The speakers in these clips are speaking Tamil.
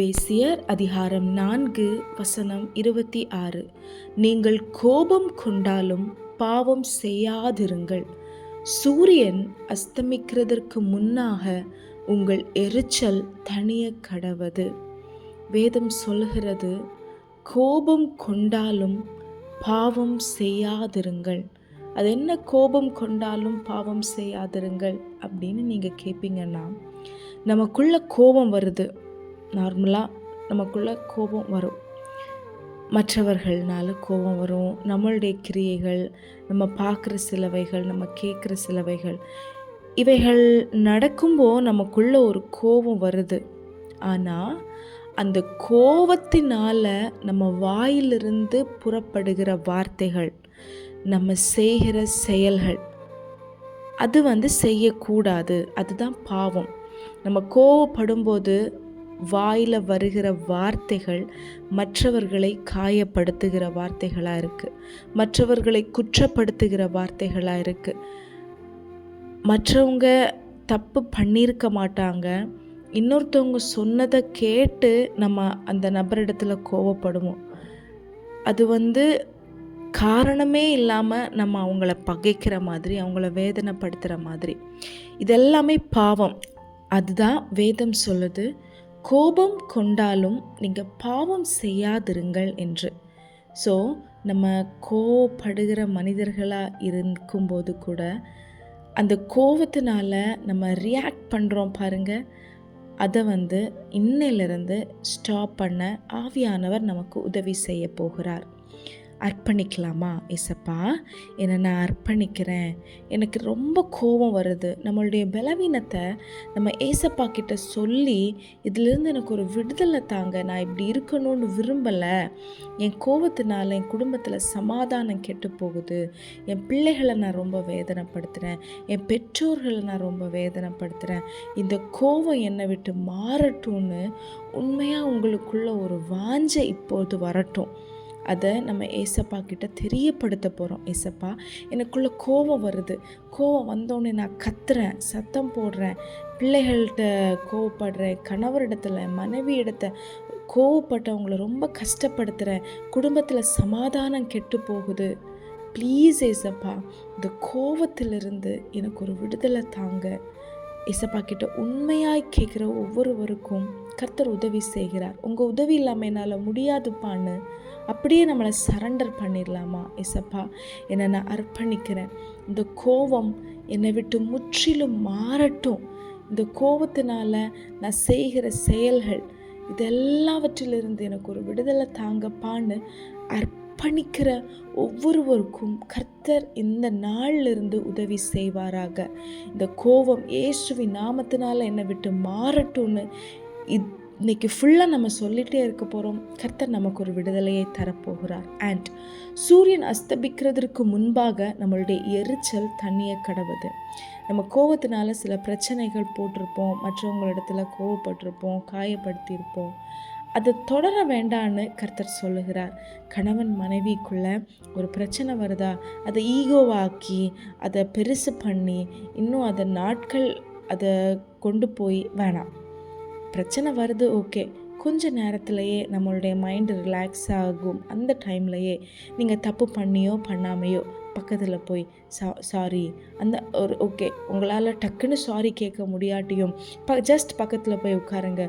எபேசியர் அதிகாரம் நான்கு வசனம் இருபத்தி ஆறு. நீங்கள் கோபம் கொண்டாலும் பாவம் செய்யாதிருங்கள். சூரியன் அஸ்தமிக்கிறதற்கு முன்னாக உங்கள் எரிச்சல் தனிய கடவது வேதம் சொல்கிறது கோபம் கொண்டாலும் பாவம் செய்யாதிருங்கள். அது என்ன கோபம் கொண்டாலும் பாவம் செய்யாதிருங்கள் அப்படின்னு நீங்கள் கேட்பீங்கன்னா நமக்குள்ள கோபம் வருது. நார்மலாக நமக்குள்ள கோபம் வரும். மற்றவர்கள்னால கோபம் வரும். நம்மளுடைய கிரியைகள் நம்ம பார்க்குற சிலவைகள் நம்ம கேட்குற சிலவைகள் இவைகள் நடக்கும்போது நமக்குள்ள ஒரு கோபம் வருது. ஆனால் அந்த கோபத்தினால நம்ம வாயிலிருந்து புறப்படுகிற வார்த்தைகள் நம்ம செய்கிற செயல்கள் அது வந்து செய்யக்கூடாது. அதுதான் பாவம். நம்ம கோவப்படும்போது வாயில் வருகிற வார்த்தைகள் மற்றவர்களை காயப்படுத்துகிற வார்த்தைகளாக இருக்குது மற்றவர்களை குற்றப்படுத்துகிற வார்த்தைகளாக இருக்குது மற்றவங்க தப்பு பண்ணியிருக்க மாட்டாங்க. இன்னொருத்தவங்க சொன்னதை கேட்டு நம்ம அந்த நபரிடத்துல கோவப்படுவோம். அது வந்து காரணமே இல்லாமல் நம்ம அவங்கள பகைக்கிற மாதிரி அவங்கள வேதனைப்படுத்துகிற மாதிரி. இதெல்லாமே பாவம். அதுதான் வேதம் சொல்லுது. கோபம் கொண்டாலும் நீங்கள் பாவம் செய்யாதிருங்கள் என்று. ஸோ நம்ம கோவப்படுகிற மனிதர்களாக இருக்கும்போது கூட அந்த கோவத்தினால நம்ம ரியாக்ட் பண்ணுறோம் பாருங்கள் அதை வந்து இன்னையிலிருந்து ஸ்டாப் பண்ண ஆவியானவர் நமக்கு உதவி செய்ய போகிறார். அர்ப்பணிக்கலாமா இசப்பா என்னை நான் அர்ப்பணிக்கிறேன். எனக்கு ரொம்ப கோபம் வருது. நம்மளுடைய பலவீனத்தை நம்ம ஏசப்பா கிட்ட சொல்லி இதிலிருந்து எனக்கு ஒரு விடுதலை தாங்க. நான் இப்படி இருக்கணும்னு விரும்பலை. என் கோபத்தினால என் குடும்பத்தில் சமாதானம் கெட்டு போகுது. என் பிள்ளைகளை நான் ரொம்ப வேதனைப்படுத்துகிறேன் என் பெற்றோர்களை நான் ரொம்ப வேதனைப்படுத்துகிறேன் இந்த கோபம் என்னை விட்டு மாறட்டும்னு உண்மையாக உங்களுக்குள்ள ஒரு வாஞ்சை இப்போது வரட்டும். அதை நம்ம ஏசப்பா கிட்ட தெரியப்படுத்த போகிறோம் ஏசப்பா எனக்குள்ளே கோவம் வருது. கோவம் வந்தோடனே நான் கத்துறேன் சத்தம் போடுறேன் பிள்ளைகள்கிட்ட கோவப்படுறேன் கணவரிடத்தில் மனைவி இடத்த கோவப்பட்டவங்கள ரொம்ப கஷ்டப்படுத்துகிறேன் குடும்பத்தில் சமாதானம் கெட்டு போகுது. ப்ளீஸ் ஏசப்பா இந்த கோவத்திலிருந்து எனக்கு ஒரு விடுதலை தாங்க. இசப்பா கிட்ட உண்மையாய் கேட்குற ஒவ்வொருவருக்கும் கர்த்தர் உதவி செய்கிறார். உங்கள் உதவி இல்லாமல் என்னால் முடியாதுப்பான்னு அப்படியே நம்மளை சரண்டர் பண்ணிடலாமா இசப்பா? என்னை நான் அர்ப்பணிக்கிறேன். இந்த கோபம் என்னை விட்டு முற்றிலும் மாறட்டும். இந்த கோபத்தினால நான் செய்கிற செயல்கள் இதெல்லாவற்றிலிருந்து எனக்கு ஒரு விடுதலை தாங்கப்பான்னு அர்ப்பணிக்கிற ஒவ்வொருவருக்கும் கர்த்தர் இந்த நாளிலிருந்து உதவி செய்வாராக. இந்த கோபம் இயேசுவின் நாமத்தினால் என்னை விட்டு மாறட்டும்னு இத் இன்னைக்கு ஃபுல்லாக நம்ம சொல்லிகிட்டே இருக்க போகிறோம் கர்த்தர் நமக்கு ஒரு விடுதலையை தரப்போகிறார். அண்ட் சூரியன் அஸ்தபிக்கிறதுக்கு முன்பாக நம்மளுடைய எரிச்சல் தண்ணியை கடவுது. நம்ம கோவத்தினால சில பிரச்சனைகள் போட்டிருப்போம். மற்றவங்களிடத்துல கோவப்பட்டிருப்போம் காயப்படுத்தியிருப்போம். அதை தொடர வேண்டான்னு கர்த்தர் சொல்லுகிறார். கணவன் மனைவிக்குள்ள ஒரு பிரச்சனை வருதா? அதை ஈகோவாக்கி அதை பெருசு பண்ணி இன்னும் அதை நாட்கள் அதை கொண்டு போய் வேணாம். பிரச்சனை வருது ஓகே. கொஞ்ச நேரத்திலையே நம்மளுடைய மைண்டு ரிலாக்ஸ் ஆகும். அந்த டைம்லையே நீங்கள் தப்பு பண்ணியோ பண்ணாமையோ பக்கத்தில் போய் சா சாரி அந்த ஒரு ஓகே உங்களால் டக்குன்னு சாரி கேட்க முடியாட்டியும் ப ஜஸ்ட் பக்கத்தில் போய் உட்காருங்க.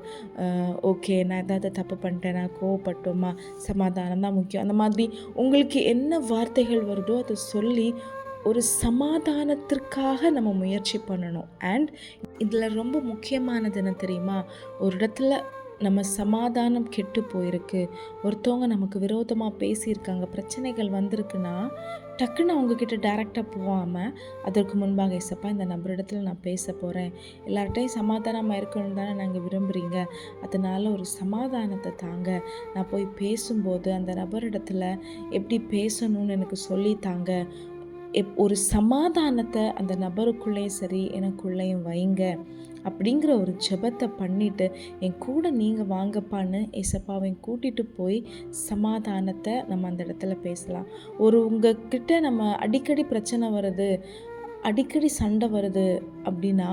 ஓகே நான் ஏதாவது தப்பு பண்ணிட்டேன் நான் கோவப்பட்டோமா? சமாதானம் தான் முக்கியம். அந்த மாதிரி உங்களுக்கு என்ன வார்த்தைகள் வருதோ அதை சொல்லி ஒரு சமாதானத்திற்காக நம்ம முயற்சி பண்ணணும். அண்ட் இதில் ரொம்ப முக்கியமானது என்ன தெரியுமா? ஒரு இடத்துல நம்ம சமாதானம் கெட்டு போயிருக்கு. ஒருத்தவங்க நமக்கு விரோதமாக பேசியிருக்காங்க பிரச்சனைகள் வந்திருக்குன்னா டக்குன்னு அவங்கக்கிட்ட டேரெக்டாக போகாமல் அதற்கு முன்பாக இசப்பா இந்த நபரிடத்தில் நான் பேச போகிறேன் எல்லார்ட்டையும் சமாதானமாக இருக்கணும் தானே நாங்கள் விரும்புகிறீங்க அதனால் ஒரு சமாதானத்தை தாங்க. நான் போய் பேசும்போது அந்த நபரிடத்தில் எப்படி பேசணும்னு எனக்கு சொல்லி தாங்க. எப் ஒரு சமாதானத்தை அந்த நபருக்குள்ளேயும் சரி எனக்குள்ளேயும் வைங்க அப்படிங்கிற ஒரு ஜெபத்தை பண்ணிவிட்டு என் கூட நீங்கள் வாங்கப்பான்னு ஏசப்பாவை கூட்டிகிட்டு போய் சமாதானத்தை நம்ம அந்த இடத்துல பேசலாம். ஒரு உங்ககிட்ட நம்ம அடிக்கடி பிரச்சனை வருது அடிக்கடி சண்டை வருது அப்படின்னா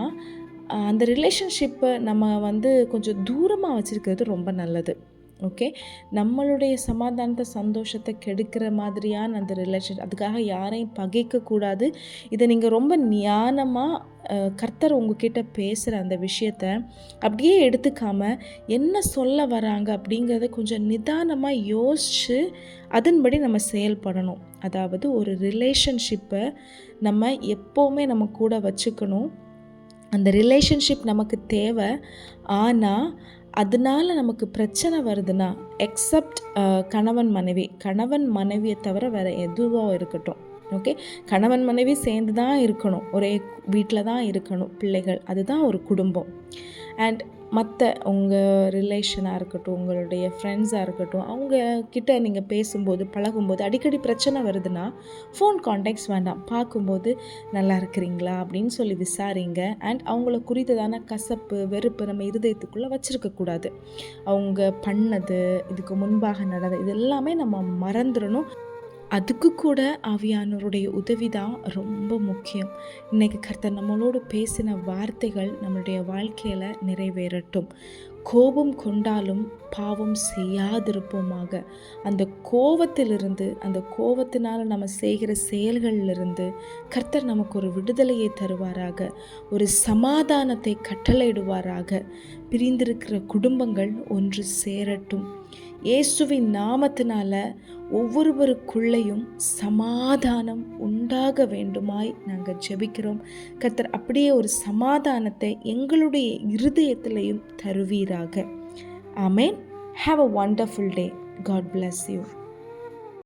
அந்த ரிலேஷன்ஷிப்பை நம்ம வந்து கொஞ்சம் தூரமாக வச்சுருக்கிறது ரொம்ப நல்லது. ஓகே நம்மளுடைய சமாதானத்தை சந்தோஷத்தை கெடுக்கிற மாதிரியான அந்த ரிலேஷன் அதுக்காக யாரையும் பகைக்கக்கூடாது. இதை நீங்கள் ரொம்ப ஞானமாக கர்த்தர் உங்ககிட்ட பேசுகிற அந்த விஷயத்த அப்படியே எடுத்துக்காமல் என்ன சொல்ல வராங்க அப்படிங்கிறத கொஞ்சம் நிதானமாக யோசித்து அதன்படி நம்ம செயல்படணும். அதாவது ஒரு ரிலேஷன்ஷிப்பை நம்ம எப்போவுமே நம்ம கூட வச்சுக்கணும். அந்த ரிலேஷன்ஷிப் நமக்கு தேவை. ஆனால் அதனால நமக்கு பிரச்சனை வருதுன்னா எக்ஸப்ட் கணவன் மனைவி. கணவன் மனைவியை தவிர வேறு எதுவாக இருக்கட்டும். ஓகே கணவன் மனைவி சேர்ந்து தான் இருக்கணும். ஒரே வீட்டில் தான் இருக்கணும். பிள்ளைகள். அதுதான் ஒரு குடும்பம். அண்ட் மற்ற உங்கள் ரிலேஷனாக இருக்கட்டும் உங்களுடைய ஃப்ரெண்ட்ஸாக இருக்கட்டும் அவங்க கிட்ட நீங்கள் பேசும்போது பழகும்போது அடிக்கடி பிரச்சனை வருதுன்னா ஃபோன் காண்டாக்ட்ஸ் வேண்டாம். பார்க்கும்போது நல்லா இருக்கிறீங்களா? அப்படின்னு சொல்லி விசாரிங்க. அண்ட் அவங்கள குறித்ததான கசப்பு வெறுப்பு நம்ம இருதயத்துக்குள்ளே வச்சுருக்கக்கூடாது அவங்க பண்ணது இதுக்கு முன்பாக நடந்தது இது எல்லாமே நம்ம மறந்துடணும். அதுக்கு கூட ஆவியானவருடைய உதவி தான் ரொம்ப முக்கியம். இன்றைக்கி கர்த்தர் நம்மளோடு பேசின வார்த்தைகள் நம்மளுடைய வாழ்க்கையில் நிறைவேறட்டும். கோபம் கொண்டாலும் பாவம் செய்யாதிருப்போமாக. அந்த கோபத்திலிருந்து அந்த கோபத்தினால் நம்ம செய்கிற செயல்களிலிருந்து கர்த்தர் நமக்கு ஒரு விடுதலையை தருவாராக. ஒரு சமாதானத்தை கட்டளையிடுவாராக. பிரிந்திருக்கிற குடும்பங்கள் ஒன்று சேரட்டும். இயேசுவின் நாமத்தினால ஒவ்வொருவருக்குள்ளேயும் சமாதானம் உண்டாக வேண்டுமாய் நாங்கள் ஜெபிக்கிறோம். கத்தர் அப்படியே ஒரு சமாதானத்தை எங்களுடைய இருதயத்திலையும் தருவீராக. Amen. Have a wonderful day God bless you